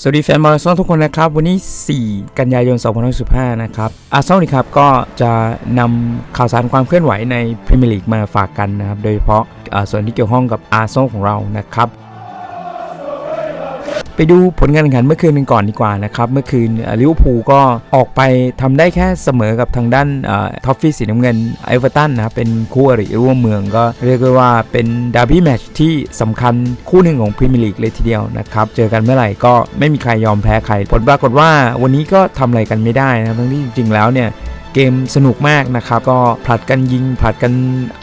สวัสดีแฟนบอลอาร์เซนอลทุกคนนะครับ วันนี้ 4 กันยายน 2015 นะครับ อาร์เซนอลนี่ครับก็จะนำข่าวสารความเคลื่อนไหวในพรีเมียร์ลีกมาฝากกันนะครับ โดยเฉพาะส่วนที่เกี่ยวข้องกับอาร์เซนอลของเรานะครับ ไปดูผลการแข่งขันเมื่อคืนกันก่อนดีกว่านะครับ เมื่อคืนลิเวอร์พูลก็ออกไปทำได้แค่เสมอกับทางด้านท็อฟฟี่สีน้ำเงินเอเวอร์ตันนะครับเป็นคู่อริร่วมเมืองก็เรียกได้ว่าเป็นดาร์บี้แมตช์ที่สำคัญคู่หนึ่งของพรีเมียร์ลีกเลยทีเดียวนะครับ เจอกันเมื่อไหร่ก็ไม่มีใครยอมแพ้ใครผลปรากฏว่าวันนี้ก็ทำอะไรกันไม่ได้นะทั้งที่จริงๆแล้วเนี่ยเกมสนุกมากนะครับ ก็ผลัดกันยิงผลัดกัน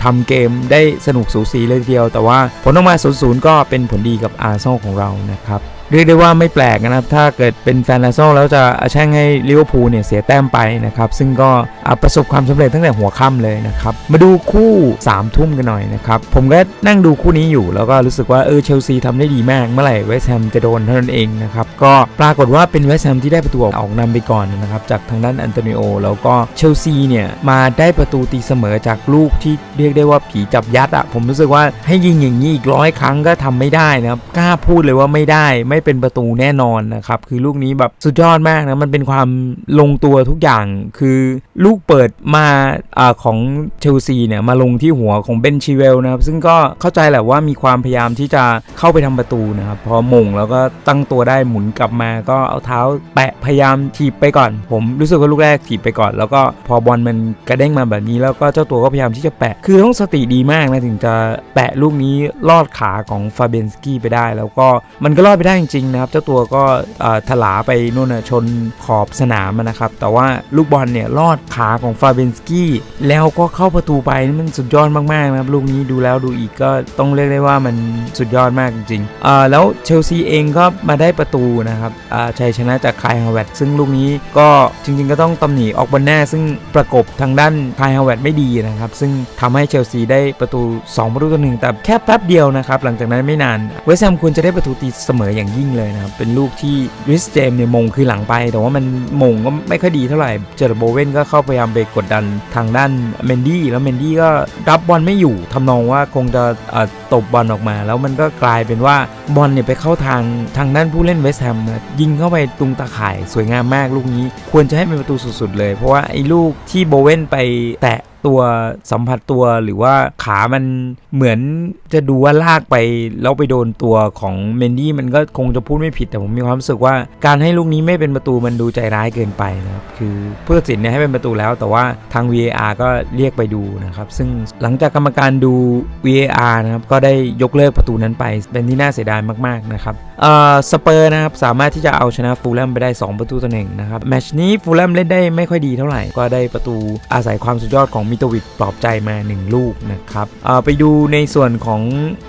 ทำเกมได้สนุกสูสีเลยทีเดียว แต่ว่าผลออกมา 0-0 ก็เป็นผลดีกับอาร์เซนอลของเรานะครับ เรียกได้ว่าไม่แปลกนะครับ ถ้าเกิดเป็นแฟนอาร์เซนอลแล้วจะแช่งให้ลิเวอร์พูลเนี่ยเสียแต้มไปนะครับ ซึ่งก็อาประสบความสำเร็จตั้งแต่หัวค่ำเลยนะครับ มาดูคู่3ทุ่มกันหน่อยนะครับ ผมก็นั่งดูคู่นี้อยู่ แล้วก็รู้สึกว่าเออเชลซีทำได้ดีมาก เมื่อไหร่เวสต์แฮมจะโดนเท่านั้นเองนะครับ ก็ปรากฏว่าเป็นเวสต์แฮมที่ได้ประตูออกนำไปก่อนนะครับ จากทางด้านอันโตนิโอ แล้วก็เชลซีเนี่ยมาได้ประตูตีเสมอจากลูกที่เรียกได้ว่าผีจับยัดอะผมรู้สึกว่าให้ยิงอย่างนี้อีกร้อยครั้งก็ทำไม่ได้นะครับกล้าพูดเลยว่าไม่ได้ไม่เป็นประตูแน่นอนนะครับคือลูกนี้แบบสุดยอดมากนะมันเป็นความลงตัวทุกอย่างคือลูกเปิดมาอาของเชลซีเนี่ยมาลงที่หัวของเบนชิเวลนะครับซึ่งก็เข้าใจแหละว่ามีความพยายามที่จะเข้าไปทำประตูนะครับพอมงแล้วก็ตั้งตัวได้หมุนกลับมาก็เอาเท้าแปะพยายามถีบไปก่อน ผมรู้สึกว่าลูกแรกถีบไปก่อน แล้วก็พอบอลมันกระเด้งมาแบบนี้ แล้วก็เจ้าตัวก็พยายามที่จะแปะคือต้องสติดีมากนะถึงจะแปะลูกนี้ลอดขาของฟาเบนสกี้ไปได้ แล้วก็มันก็รอดไปได้จริงๆนะครับเจ้าตัวก็ถลาไปนู่นนะชนขอบสนามนะครับแต่ว่าลูกบอลเนี่ยลอดขาของฟาเบนสกี้แล้วก็เข้าประตูไปนี่มันสุดยอดมากๆนะครับลูกนี้ดูแล้วดูอีกก็ต้องเรียกได้ว่ามันสุดยอดมากจริงๆอ่าแล้วเชลซีเองก็มาได้ประตูนะครับอ่าชัยชนะจากคายฮาวเวตซึ่งลูกนี้ก็จริงๆ ก็ต้องตำหนิออกบนแน่ซึ่งประกบทางด้านคายฮาวเวตไม่ดีนะครับซึ่งทำให้เชลซีได้ประตู2ประตูต่อหนึ่งแต่แค่แป๊บเดียวนะครับหลังจากนั้นไม่นานเวสต์แฮมควรจะได้ประตูตีเสมออย่างยิ่งเลยนะครับ เป็นลูกที่ริสเจมเนี่ยมงคือหลังไป แต่ว่ามันมงก็ไม่ค่อยดีเท่าไหร่ เจอร์โบเวนก็เข้าพยายามไปกดดันทางด้านเมนดี้แล้วเมนดี้ก็รับบอลไม่อยู่ทำนองว่าคงจะตบบอลออกมา แล้วมันก็กลายเป็นว่าบอลเนี่ยไปเข้าทางทางด้านผู้เล่นเวสต์แฮมยิงเข้าไปตรงตาข่ายสวยงามมากลูกนี้ ควรจะให้เป็นประตูสุดๆเลย เพราะว่าไอ้ลูกที่โบเวนไปแตะ ตัวสัมผัสตัวหรือว่าขามันเหมือนจะดูว่าลากไปแล้วไปโดนตัวของเมนดี้มันก็คงจะพูดไม่ผิดแต่ผมมีความรู้สึกว่าการให้ลูกนี้ไม่เป็นประตูมันดูใจร้ายเกินไปนะครับคือเพื่อสินเนี่ยให้เป็นประตูแล้ว แต่ว่าทาง VAR ก็เรียกไปดูนะครับซึ่งหลังจากกรรมการดู VAR นะครับก็ได้ยกเลิกประตูนั้นไป เป็นที่น่าเสียดายมากๆนะครับเอ่อสเปอร์นะครับสามารถที่จะเอาชนะฟูลแลมไปได้ 2 ประตูต่อหนึ่งนะครับแมชนี้ฟูลแลมเล่นได้ไม่ค่อยดีเท่าไหร่ก็ได้ประตูอาศัยความสุดยอดของมิโตวิชปลอบใจมา 1 ลูกนะครับไปดูในส่วนของ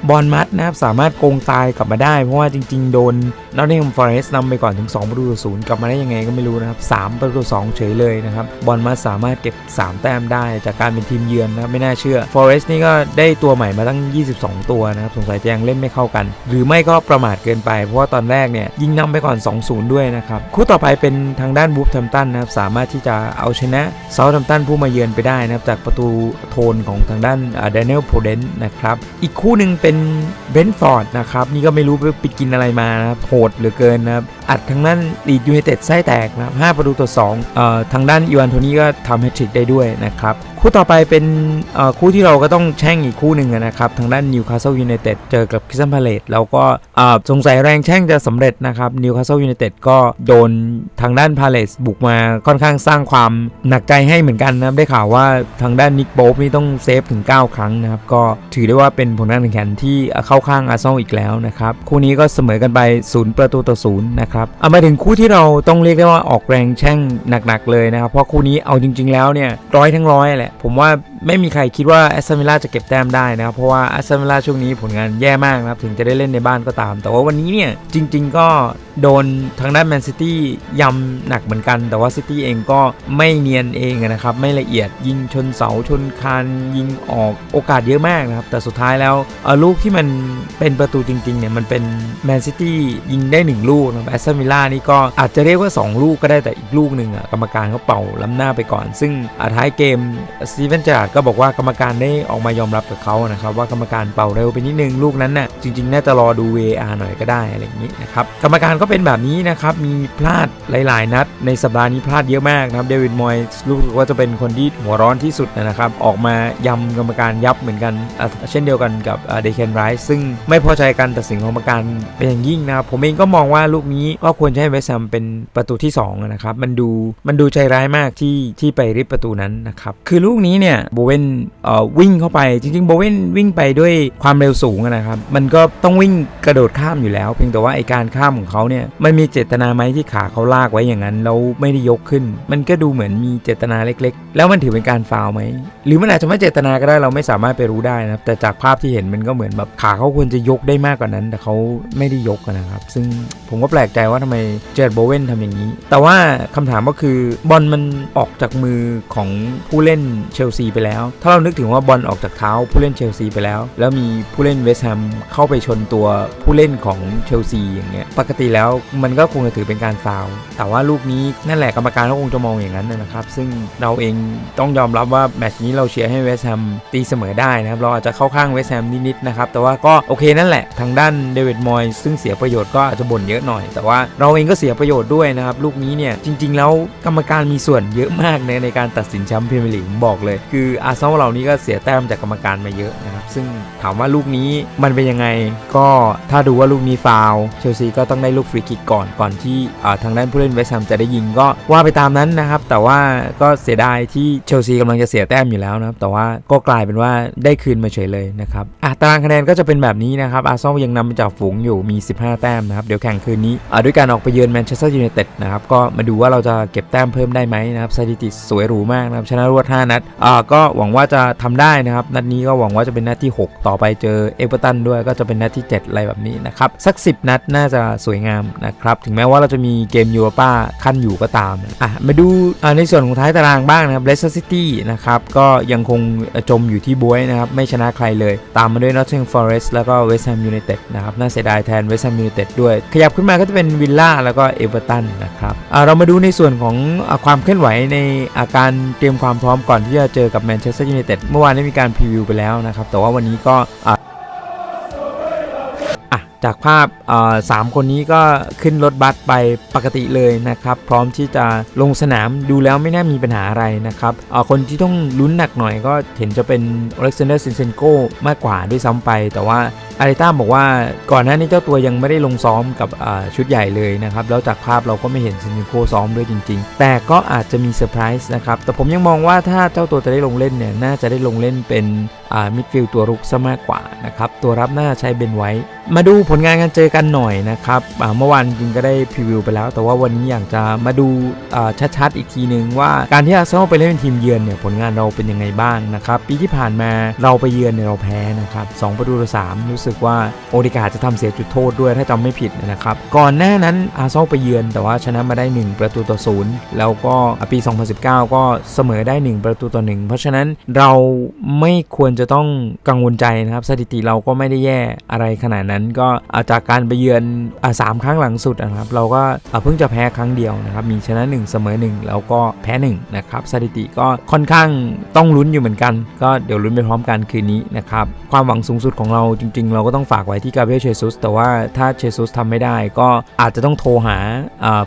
บอลมัดนะครับ สามารถโกงตายกลับมาได้ เพราะว่าจริง ๆ โดนนอตติงแฮมฟอเรสต์นำไปก่อนถึง 2 ประตูต่อศูนย์กลับมาได้ยังไงก็ไม่รู้นะครับ3ประตูต่อ2เฉยเลยนะครับ บอลมัดสามารถเก็บ 3 แต้มได้จากการเป็นทีมเยือนนะครับไม่น่าเชื่อฟอเรสต์นี่ก็ได้ตัวใหม่มาตั้ง 22 ตัวนะครับสงสัยจะยังเล่นไม่เข้ากัน หรือไม่ก็ประมาทเกินไป เพราะว่าตอนแรกเนี่ยยิงนำไปก่อน 2-0 ด้วยนะครับคู่ต่อไปเป็นทางด้านบูฟแทมตันนะครับสามารถที่จะเอาชนะเซาท์แทมตันผู้มาเยือนไปได้นะครับจากประตูโทนของทางด้านเดนเนลโพเดนนะครับ อีกคู่หนึ่งเป็นเบนฟอร์ดนะครับ นี่ก็ไม่รู้ไปกินอะไรมานะโหดเหลือเกินนะครับ อัดทางด้านลีดยูไนเต็ดไส้แตกนะครับ5ประตูต่อ2เอ่อทางด้านอีวานโทนี่ก็ทำแฮตทริกได้ด้วยนะครับ คู่ต่อไปเป็นคู่ที่เราก็ต้องแช่งอีกคู่หนึ่งนะครับ ทางด้านนิวคาสเซิลยูไนเต็ดเจอกับคริสตันพาเลตแล้วก็สงสัยแรงแช่งจะสำเร็จนะครับนิวคาสเซิลยูไนเต็ดก็โดนทางด้านพาเลตบุกมาค่อนข้างสร้างความหนักใจให้เหมือนกันนะครับ ได้ข่าวว่าทางด้านนิกโป๊ปนี่ต้องเซฟถึง 9 ครั้งนะครับ ก็ถือได้ว่าเป็นผลงานแข่งขันที่เข้าข้างอาร์เซนอลอีกแล้วนะครับ คู่นี้ก็เสมอกันไป0ประตูต่อ0นะครับเอามาถึงคู่ที่เราต้องเรียกได้ว่าออกแรงแช่งหนักๆเลยนะครับเพราะคู่นี้เอาจริง ๆ แล้วเนี่ยร้อยทั้งร้อยแหละผมว่า ไม่มีใครคิดว่าแอสตันวิลล่าจะเก็บแต้มได้นะครับ เพราะว่าแอสตันวิลล่าช่วงนี้ผลงานแย่มากนะครับ ถึงจะได้เล่นในบ้านก็ตาม แต่ว่าวันนี้เนี่ย จริง ๆ ก็โดนทางด้านแมนซิตี้ยำหนักเหมือนกัน แต่ว่าซิตี้เองก็ไม่เนียนเองนะครับ ไม่ละเอียดยิงชนเสาชนคานยิงออกโอกาสเยอะมากนะครับ แต่สุดท้ายแล้วลูกที่มันเป็นประตูจริงๆเนี่ยมันเป็นแมนซิตี้ยิงได้ 1 ลูกนะแอสตันวิลล่านี่ก็อาจจะเรียกว่า 2 ลูกก็ได้แต่อีกลูกหนึ่งอะกรรมการเขาเป่าล้ำหน้าไปก่อน ซึ่งอะท้ายเกมสตีเวนจอร์ดก็บอกว่ากรรมการได้ออกมายอมรับกับเขานะครับว่ากรรมการเป่าเร็วไปนิดนึงลูกนั้นน่ะจริงๆ น่าจะรอดู VAR หน่อยก็ได้อะไรอย่างนี้นะครับกรรมการก็เป็นแบบนี้นะครับมีพลาดหลายๆ นัด ในสัปดาห์นี้พลาดเยอะมากนะครับเดวิดมอยส์รู้สึกว่าจะเป็นคนที่หัวร้อนที่สุดนะครับออกมายำกรรมการยับเหมือนกัน เช่นเดียวกันกับเดเคนไรส์ซึ่งไม่พอใจการตัดสินของกรรมการเป็นอย่างยิ่งนะครับผมเองก็มองว่าลูกนี้ก็ควรจะให้เวสแฮมเป็นประตูที่สองนะครับมันดูมันดูใจร้ายมากที่ที่ไปริบประตูนั้นนะครับคือลูกนี้เนี่ยโบเวนเอ่อวิ่งเข้าไปจริงๆโบเวนวิ่งไปด้วยความเร็วสูงนะครับ มันก็ต้องวิ่งกระโดดข้ามอยู่แล้ว เพียงแต่ว่าไอการข้ามของเขาเนี่ยมันมีเจตนาไหมที่ขาเขาลากไว้อย่างนั้นแล้วไม่ได้ยกขึ้น มันก็ดูเหมือนมีเจตนาเล็ก ๆ แล้วมันถือเป็นการฟาวไหมหรือมันอาจจะไม่เจตนาก็ได้เราไม่สามารถไปรู้ได้นะครับแต่จากภาพที่เห็นมันก็เหมือนแบบขาเขาควรจะยกได้มากกว่านั้น แต่เขาไม่ได้ยกนะครับ ซึ่งผมก็แปลกใจว่าทำไมเจอร์โบเวนทำอย่างนี้ แต่ว่าคำถามก็คือบอลมันออกจากมือของผู้เล่นเชลซีไปแล้วถ้าเรานึกถึงว่าบอลออกจากเท้าผู้เล่นเชลซีไปแล้ว แล้วมีผู้เล่นเวสต์แฮมเข้าไปชนตัวผู้เล่นของเชลซีอย่างเงี้ยปกติแล้วมันก็คงจะถือเป็นการฟาวล์แต่ว่าลูกนี้นั่นแหละกรรมการก็คงจะมองอย่างนั้นนะครับ ซึ่งเราเองต้องยอมรับว่าแมตช์นี้เราเชียร์ให้เวสต์แฮมตีเสมอได้นะครับ เราอาจจะเข้าข้างเวสต์แฮมนิดๆนะครับ แต่ว่าก็โอเคนั่นแหละทางด้านเดวิดมอยส์ซึ่งเสียประโยชน์ก็อาจจะบ่นเยอะหน่อย แต่ว่าเราเองก็เสียประโยชน์ด้วยนะครับ ลูกนี้เนี่ยจริง ๆ แล้วกรรมการมีส่วนเยอะมากในในการตัดสินแชมป์พรีเมียร์ลีกผมบอกเลย คืออาร์เซนอลเรานี้ก็เสียแต้มจากกรรมการมาเยอะนะครับ ซึ่งถามว่าลูกนี้มันเป็นยังไง ก็ถ้าดูว่าลูกนี้ฟาวเชลซีก็ต้องได้ลูกฟรีคิกก่อนก่อนที่ทางด้านผู้เล่นเวสต์แฮมจะได้ยิงก็ว่าไปตามนั้นนะครับ แต่ว่าก็เสียดายที่เชลซีกำลังจะเสียแต้มอยู่แล้วนะครับแต่ว่าก็กลายเป็นว่าได้คืนมาเฉยเลยนะครับอะตารางคะแนนก็จะเป็นแบบนี้นะครับอาร์เซนอลยังนำมาจากฝูงอยู่มี 15 แต้มนะครับเดี๋ยวแข่งคืนนี้ด้วยการออกไปเยือนแมนเชสเตอร์ยูไนเต็ดนะครับก็มาดูว่าเราจะเก็บแต้มเพิ่มได้ไหมนะครับสถิติสวยหรูมากนะครับชนะรวด 5 นัดอ่าก็็หวังว่าจะทำได้นะครับ นัดนี้ก็หวังว่าจะเป็นนัดที่ 6 ต่อไปเจอเอเวอร์ตันด้วยก็จะเป็นนัดที่ 7 อะไรแบบนี้นะครับ สัก 10 นัดน่าจะสวยงามนะครับ ถึงแม้ว่าเราจะมีเกมยูโรป้าขั้นอยู่ก็ตามอะมาดูในส่วนของท้ายตารางบ้างนะครับเลสเตอร์ซิตี้นะครับก็ยังคงจมอยู่ที่บวยนะครับไม่ชนะใครเลย ตามมาด้วยนอตติงฟอเรสต์แล้วก็เวสต์แฮมยูไนเต็ดนะครับน่าเสียดายแทนเวสต์แฮมยูไนเต็ดด้วย ขยับขึ้นมาก็จะเป็นวิลล่าแล้วก็เอเวอร์ตันนะครับอ่าเรามาดูในส่วนของความเคลื่อนไหวในอาการเตรียมความพร้อมก่อนที่จะเจอกับแแมนเชสเตอร์ยูไนเต็ดเมื่อวานได้มีการพรีวิวไปแล้วนะครับ แต่ว่าวันนี้ก็ จากภาพสามคนนี้ก็ขึ้นรถบัสไปปกติเลยนะครับ พร้อมที่จะลงสนามดูแล้วไม่น่ามีปัญหาอะไรนะครับคนที่ต้องลุ้นหนักหน่อยก็เห็นจะเป็นอเล็กซานเดอร์ซินเซนโกมากกว่าด้วยซ้ำไป แต่ว่าอาริต้าบอกว่าก่อนหน้านี้เจ้าตัวยังไม่ได้ลงซ้อมกับชุดใหญ่เลยนะครับ แล้วจากภาพเราก็ไม่เห็นซินเซนโกซ้อมด้วยจริง ๆ แต่ก็อาจจะมีเซอร์ไพรส์นะครับแต่ผมยังมองว่าถ้าเจ้าตัวจะได้ลงเล่นเนี่ยน่าจะได้ลงเล่นเป็น มิดฟิลด์ตัวรุกซะมากกว่านะครับตัวรับหน่าใช้เบนไว้ มาดูผลงานกันเจอกันหน่อยนะครับเมื่อวานจริงก็ได้พรีวิวไปแล้ว แต่ว่าวันนี้อยากจะมาดูชัดๆอีกทีหนึ่งว่าการที่อาร์เซนอลไปเล่นเป็นทีมเยือนเนี่ยผลงานเราเป็นยังไงบ้างนะครับปีที่ผ่านมาเราไปเยือนเนี่ยเราแพ้นะครับสองประตูต่อสามรู้สึกว่าโอดิกาจะทำเสียจุดโทษด้วยถ้าจำไม่ผิดนะครับก่อนหน้านั้นอาร์เซนอลไปเยือนแต่ว่าชนะมาได้ 1 ประตูต่อศูนย์แล้วก็ปี 2019 ก็เสมอได้ 1 ประตูต่อหนึ่งเพราะฉะนั้นเราไม่ควรจะต้องกังวลใจนะครับ สถิติเราก็ไม่ได้แย่อะไรขนาดนั้น ก็าจากการไปเยือนอสามครั้งหลังสุดนะครับ เราก็เพิ่งจะแพ้ครั้งเดียวนะครับ มีชนะ 1 เสมอ 1 แล้วก็แพ้1นะครับสถิติก็ค่อนข้างต้องลุ้นอยู่เหมือนกัน ก็เดี๋ยวลุ้นไปพร้อมกันคืนนี้นะครับ ความหวังสูงสุดของเราจริง ๆ เราก็ต้องฝากไว้ที่กาเบรียลเชซุสแต่ว่าถ้าเชซุสทำไม่ได้ก็อาจจะต้องโทรหา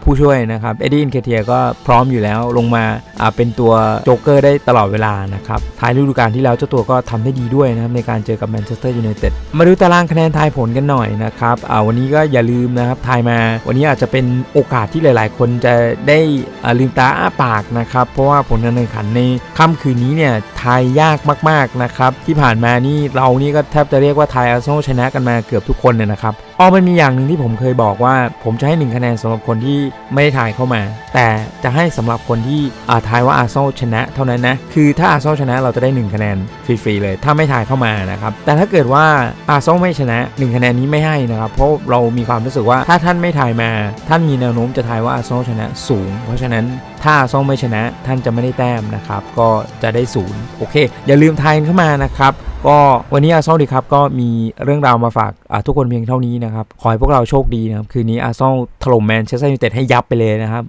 ผู้ช่วยนะครับเอ็ดดี้อินเคเทียก็พร้อมอยู่แล้วลงมาอ่าเป็นตัวโจ๊กเกอร์ได้ตลอดเวลานะครับท้ายฤดูกาลที่แล้วเจ้าตัวก็ทำได้ดีด้วยนะครับในการเจอกับแมนเชสเตอร์ยูไนเต็ดมาดูตารางคะแนนทายผลกันหน่อยนะครับอ่าวันนี้ก็อย่าลืมนะครับทายมา วันนี้อาจจะเป็นโอกาสที่หลาย ๆ คนจะได้อลืมตาอ้าปากนะครับเพราะว่าผลการแข่งขันในค่ำคืนนี้เนี่ยทายยากมาก ๆ นะครับที่ผ่านมานี่เรานี่ก็แทบจะเรียกว่าทายอาร์เซนอลชนะกันมาเกือบทุกคนเลยนะครับอ๋อมันมีอย่างหนึ่งที่ผมเคยบอกว่า ผมจะให้หนึ่งคะแนนสำหรับคนที่ไม่ได้ทายเข้ามา แต่จะให้สำหรับคนที่อ่าทายว่าอาร์เซนอชนะ เท่านั้นนะ คือถ้าอาร์เซนอชนะเราจะได้หนึ่งคะแนนฟรีๆเลย ถ้าไม่ทายเข้ามานะครับ แต่ถ้าเกิดว่าอาร์เซนอไม่ชนะหนึ่งคะแนนนี้ไม่ให้นะครับ เพราะเรามีความรู้สึกว่าถ้าท่านไม่ทายมา ท่านมีแนวโน้มจะทายว่าอาร์เซนอชนะสูง เพราะฉะนั้นถ้าอาร์เซนอไม่ชนะ ท่านจะไม่ได้แต้มนะครับ ก็จะได้ศูนย์โอเค อย่าลืมทายเข้ามานะครับ ก็วันนี้อาร์ซอลดีครับก็มีเรื่องราวมาฝากทุกคนเพียงเท่านี้นะครับ ขอให้พวกเราโชคดีนะครับ คืนนี้อาร์ซอลถล่มแมนเชสเตอร์ยูไนเต็ดให้ยับไปเลยนะครับ